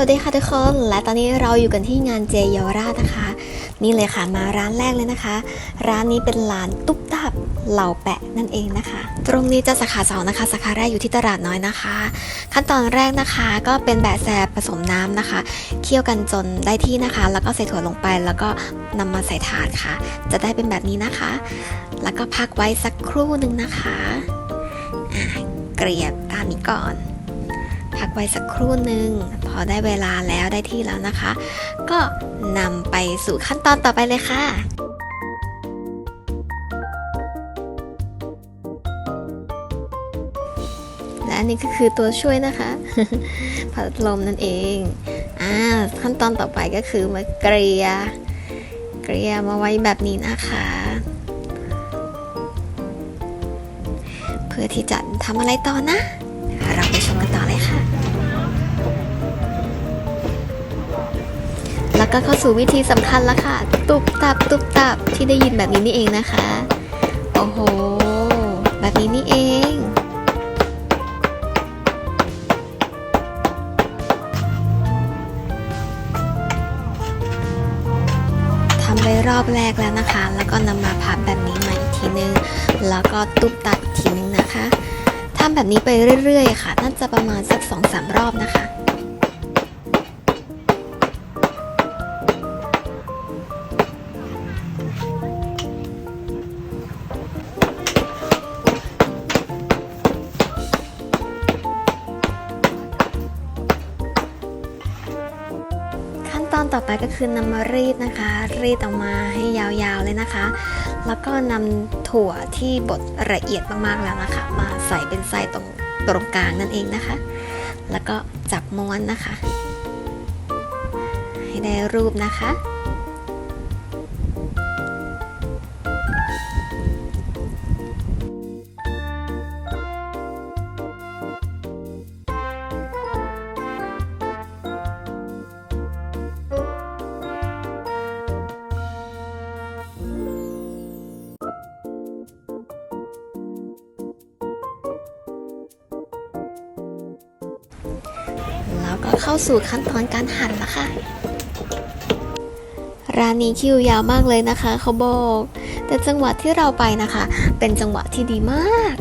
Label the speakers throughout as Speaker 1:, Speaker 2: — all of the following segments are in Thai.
Speaker 1: วัสดีค่ะทุกคน และตอนนี้เราอยู่กันที่งานเจเยาวราชนะคะ นี่เลยค่ะมาร้านแรกเลยนะคะ ร้านนี้เป็นร้านตุ๊บตับเหล่าแปะนั่นเองนะคะ ตรงนี้จะสาขาสองนะคะ สาขาแรกอยู่ที่ตลาดน้อยนะคะ ขั้นตอนแรกนะคะก็เป็นแบะแซผสมน้ำนะคะ เคี่ยวกันจนได้ที่นะคะ แล้วก็ใส่ถั่วลงไป แล้วก็นำมาใส่ถาดค่ะ จะได้เป็นแบบนี้นะคะ แล้วก็พักไว้สักครู่หนึ่งนะคะอะเกลียบตามนี้ก่อน พักไว้สักครู่หนึ่งพอได้เวลาแล้วได้ที่แล้วนะคะ ก็นำไปสู่ขั้นตอนต่อไปเลยค่ะและอันนี้ก็คือตัวช่วยนะคะพัดลมนั่นเองอ่าขั้นตอนต่อไปก็คือมาเกลียเกลียมาไว้แบบนี้นะคะ เพื่อที่จะทำอะไรต่อนะ ชมกันต่อเลยค่ะ แล้วก็เข้าสู่วิธีสำคัญแล้วค่ะ ตุบตับตุบตับที่ได้ยินแบบนี้นี่เองนะคะ โอ้โห แบบนี้นี่เองทำไปรอบแรกแล้วนะคะ แล้วก็นำมาพับแบบนี้ใหม่อีกทีนึง แล้วก็ตุบตับอีกทีนึงนะคะำแบบนี้ไปเรื่อยๆ ค่ะ น่าจะประมาณสัก2-3รอบนะคะ ก็คือนำมารีดนะคะ รีดออกมาให้ยาวๆเลยนะคะ แล้วก็นำถั่วที่บดละเอียดมากๆแล้วนะคะ มาใส่เป็นไส้ตรงตรงกลางนั่นเองนะคะ แล้วก็จับม้วนนะคะ ให้ได้รูปนะคะ แล้วก็เข้าสู่ขั้นตอนการหั่นแล้วค่ะ ร้านนี้คิวยาวมากเลยนะคะเขาบอก แต่จังหวะที่เราไปนะคะ เป็นจังหวะที่ดีมาก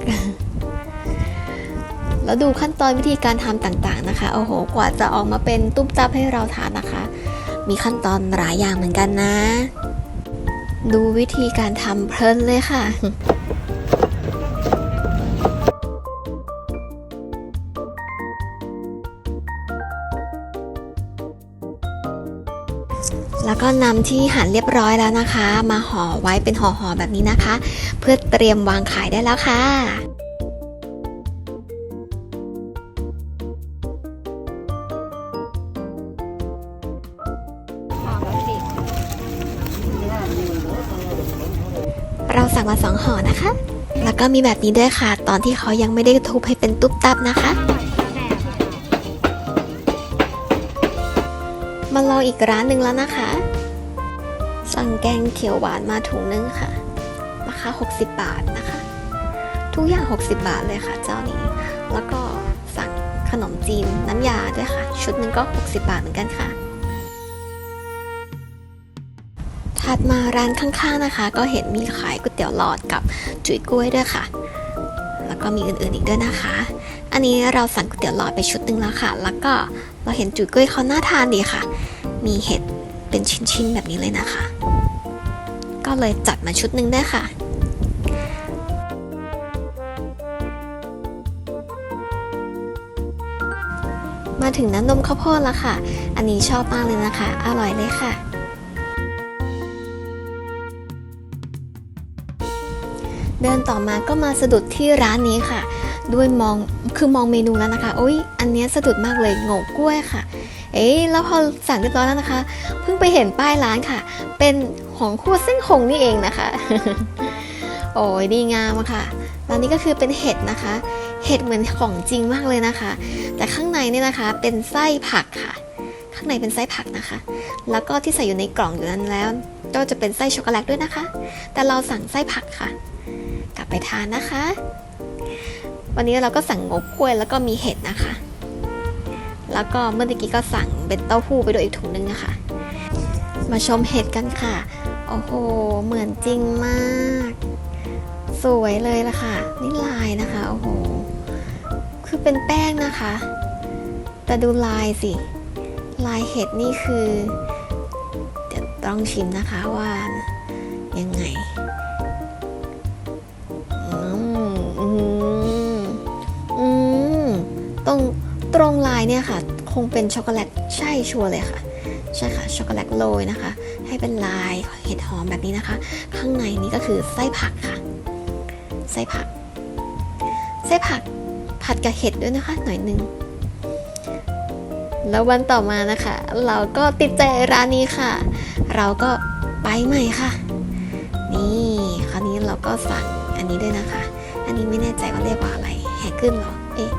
Speaker 1: แล้วดูขั้นตอนวิธีการทำต่างๆนะคะ โอ้โห กว่าจะออกมาเป็นตุ้มตับให้เราทานนะคะ มีขั้นตอนหลายอย่างเหมือนกันนะ ดูวิธีการทำเพลินเลยค่ะ แล้วก็นำที่หั่นเรียบร้อยแล้วนะคะ มาห่อไว้เป็นห่อๆแบบนี้นะคะ เพื่อเตรียมวางขายได้แล้วค่ะเราสั่งมาสองห่อนะคะ แล้วก็มีแบบนี้ด้วยค่ะ ตอนที่เขายังไม่ได้ทุบให้เป็นตุ๊บตับนะคะ มาลองอีกร้านหนึ่งแล้วนะคะ สั่งแกงเขียวหวานมาถุงนึงค่ะ ราคา 60 บาทนะคะ ทุกอย่าง 60 บาทเลยค่ะ เจ้านี้ แล้วก็สั่งขนมจีนน้ำยาด้วยค่ะ ชุดหนึงก็ 60 บาทเหมือนกันค่ะถัดมาร้านข้างๆนะคะ ก็เห็นมีขายก๋วยเตี๋ยวหลอดกับจุ๋ยกล้วยด้วยค่ะ แล้วก็มีอื่นๆอีกด้วยนะคะ อันนี้เราสั่งก๋วยเตี๋ยวหลอดไปชุดหนึ่งแล้วค่ะ แล้วก็เราเห็นจุ๋ยกล้วยเขาน่าทานดีค่ะ มีเห็ดเป็นชิ้นๆ แบบนี้เลยนะคะ ก็เลยจัดมาชุดหนึ่งได้ค่ะมาถึงน้ำนมข้าวโพดแล้วค่ะ อันนี้ชอบมากเลยนะคะ อร่อยเลยค่ะ เดินต่อมาก็มาสะดุดที่ร้านนี้ค่ะ ด้วยมองคือมองเมนูแล้วนะคะโอ้ยอันนี้สะดุดมากเลยโง่กล้วยค่ะ เอ๊ะแล้วพอสั่งเรียบร้อยแล้วนะคะ เพิ่งไปเห็นป้ายร้านค่ะ เป็นของคั่วเส้นคงนี่เองนะคะ โอ้ยดีงามอะค่ะร้านนี้ก็คือเป็นเห็ดนะคะ เห็ดเหมือนของจริงมากเลยนะคะ แต่ข้างในเนี่ยนะคะเป็นไส้ผักค่ะ ข้างในเป็นไส้ผักนะคะ แล้วก็ที่ใส่อยู่ในกล่องอยู่นั้นแล้วก็จะเป็นไส้ช็อกโกแลตด้วยนะคะ แต่เราสั่งไส้ผักค่ะ กลับไปทานนะคะ วันนี้เราก็สั่งงบกล้วยแล้วก็มีเห็ดนะคะ แล้วก็เมื่อกี้ก็สั่งเป็นเต้าหู้ไปด้วยอีกถุงนึงนะคะ มาชมเห็ดกันค่ะ โอ้โห เหมือนจริงมาก สวยเลยล่ะค่ะ นี่ลายนะคะ โอ้โห คือเป็นแป้งนะคะ แต่ดูลายสิ ลายเห็ดนี่คือ เดี๋ยวต้องชิมนะคะว่ายังไง ตรงตรงลายเนี่ยค่ะ คงเป็นช็อกโกแลตใช่ชัวร์เลยค่ะ ใช่ค่ะช็อกโกแลตโรยนะคะ ให้เป็นลายเห็ดหอมแบบนี้นะคะ ข้างในนี้ก็คือไส้ผักค่ะ ไส้ผัก ไส้ผักผัดกับเห็ดด้วยนะคะ หน่อยหนึงแล้ววันต่อมานะคะ เราก็ติดใจร้านนี้ค่ะ เราก็ไปใหม่ค่ะ นี่คราวนี้เราก็สั่งอันนี้ด้วยนะคะ อันนี้ไม่แน่ใจว่าเรียกว่าอะไรแฮกเกิลเหรอเอ๊ะ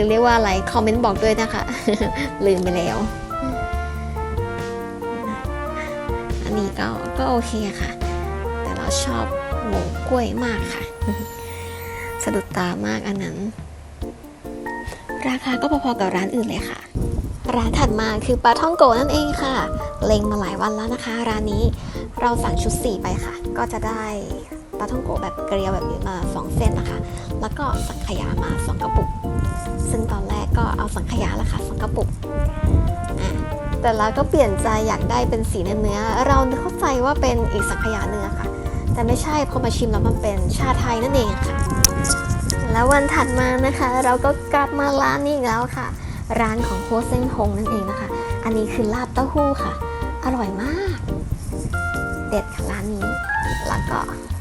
Speaker 1: รือเรียกว่าอะไร คอมเมนต์บอกด้วยนะคะ ลืมไปแล้ว อันนี้ก็ก็โอเคค่ะ แต่เราชอบหมูกล้วยมากค่ะ สะดุดตามากอันนั้น ราคาก็พอๆกับร้านอื่นเลยค่ะร้านถัดมาคือปลาท่องโกนั่นเองค่ะ เล็งมาหลายวันแล้วนะคะ ร้านนี้เราสั่งชุด 4 ไปค่ะ ก็จะได้ปลาท่องโกแบบเกลียวแบบนี้มา 2 เส้นนะคะ แล้วก็สังขยามา 2 กระปุก ซึ่งตอนแรกก็เอาสังขยาละค่ะ2กระปุก แต่เราก็เปลี่ยนใจอยากได้เป็นสีเนื้อ เราเข้าใจว่าเป็นอีกสังขยาเนื้อค่ะ แต่ไม่ใช่พอมาชิมแล้วมันเป็นชาไทยนั่นเองค่ะ แล้ววันถัดมานะคะ เราก็กลับมาร้านนี้อีกแล้วค่ะ ร้านของโฮเซนฮงนั่นเองนะคะ อันนี้คือลาบเต้าหู้ค่ะ อร่อยมาก เด็ดค่ะร้านนี้ แล้วก็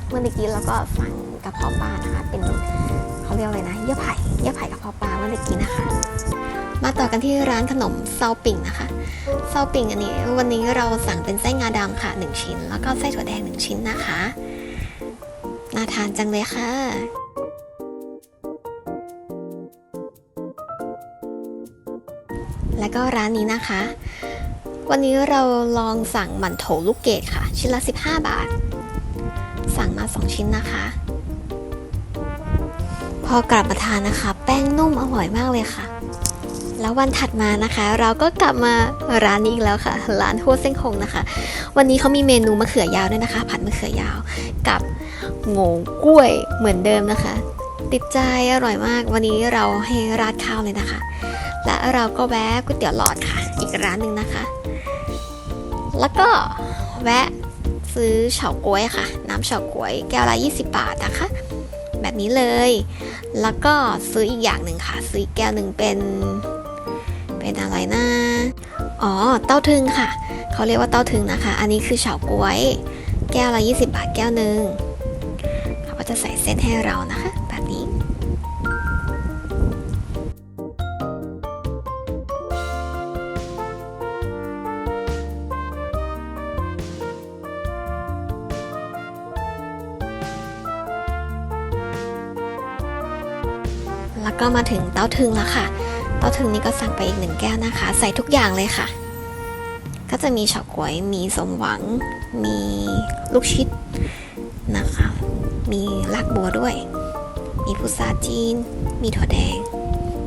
Speaker 1: เมื่อกี้เราก็สั่งกระเพาะปลานะคะ เป็น เรียกอะไรนะ เยื่อไผ่เยื่อไผ่กระเพาะปลาเมื่อกี้นะคะ มาต่อกันที่ร้านขนมเซาปิ่งนะคะเซาปิ่งอันนี้วันนี้เราสั่งเป็นไส้งาดำค่ะ 1 ชิ้น แล้วก็ไส้ถั่วแดง 1 ชิ้นนะคะน่าทานจังเลยค่ะและก็ร้านนี้นะคะ วันนี้เราลองสั่งหมั่นโถลูกเกดค่ะ ชิ้นละ 15 บาท สั่งมา 2 ชิ้นนะคะ พอกลับมาทานนะคะ แป้งนุ่มอร่อยมากเลยค่ะ แล้ววันถัดมานะคะ เราก็กลับมาร้านนี้อีกแล้วค่ะ ร้านหัวเส้นคงนะคะ วันนี้เขามีเมนูมะเขือยาวด้วยนะคะ ผัดมะเขือยาวกับโงกล้วยเหมือนเดิมนะคะ ติดใจอร่อยมาก วันนี้เราให้ราดข้าวเลยนะคะ และเราก็แวะก๋วยเตี๋ยวหลอดค่ะ อีกร้านหนึ่งนะคะ แล้วก็แวะซื้อเฉาก๊วยค่ะ น้ำเฉาก๊วยแก้วละ 20 บาทนะคะ แบบนี้เลย แล้วก็ซื้ออีกอย่างหนึ่งค่ะ ซื้อีกแก้วหนึ่งเป็น เป็นอะไรนะ อ๋อ เต้าทึงค่ะ เขาเรียกว่าเต้าทึงนะคะ อันนี้คือเฉาก๊วย แก้วละ 20 บาทแก้วหนึ่งเขาก็จะใส่เส้นให้เรานะคะ แล้วก็มาถึงเต้าถึงแล้วค่ะ เต้าถึงนี่ก็สั่งไปอีกหนึ่งแก้วนะคะ ใส่ทุกอย่างเลยค่ะ ก็จะมีเฉาก๊วย มีสมหวัง มีลูกชิดนะคะ มีรากบัวด้วย มีพุทราจีน มีถั่วแดง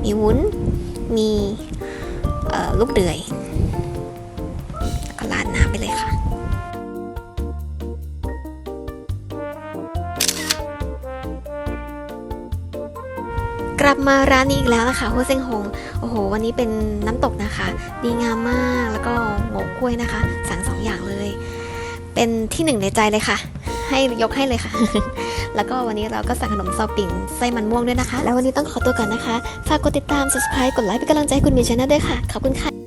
Speaker 1: มีวุ้น มีลูกเดือย ลับมาร้านนี้อีกแล้วนะคะหัวเซ็งหง โอ้โห วันนี้เป็นน้ำตกนะคะ ดีงามมาก แล้วก็โงกกล้วยนะคะ สั่งสองอย่างเลย เป็นที่หนึ่งในใจเลยค่ะ ให้ยกให้เลยค่ะ แล้วก็วันนี้เราก็สั่งขนมซอปิ่งไส้มันม่วงด้วยนะคะ แล้ววันนี้ต้องขอตัวก่อนนะคะ ฝากกดติดตาม subscribe กดไลค์เป็นกำลังใจให้คุณมีชแนลด้วยค่ะ ขอบคุณค่ะ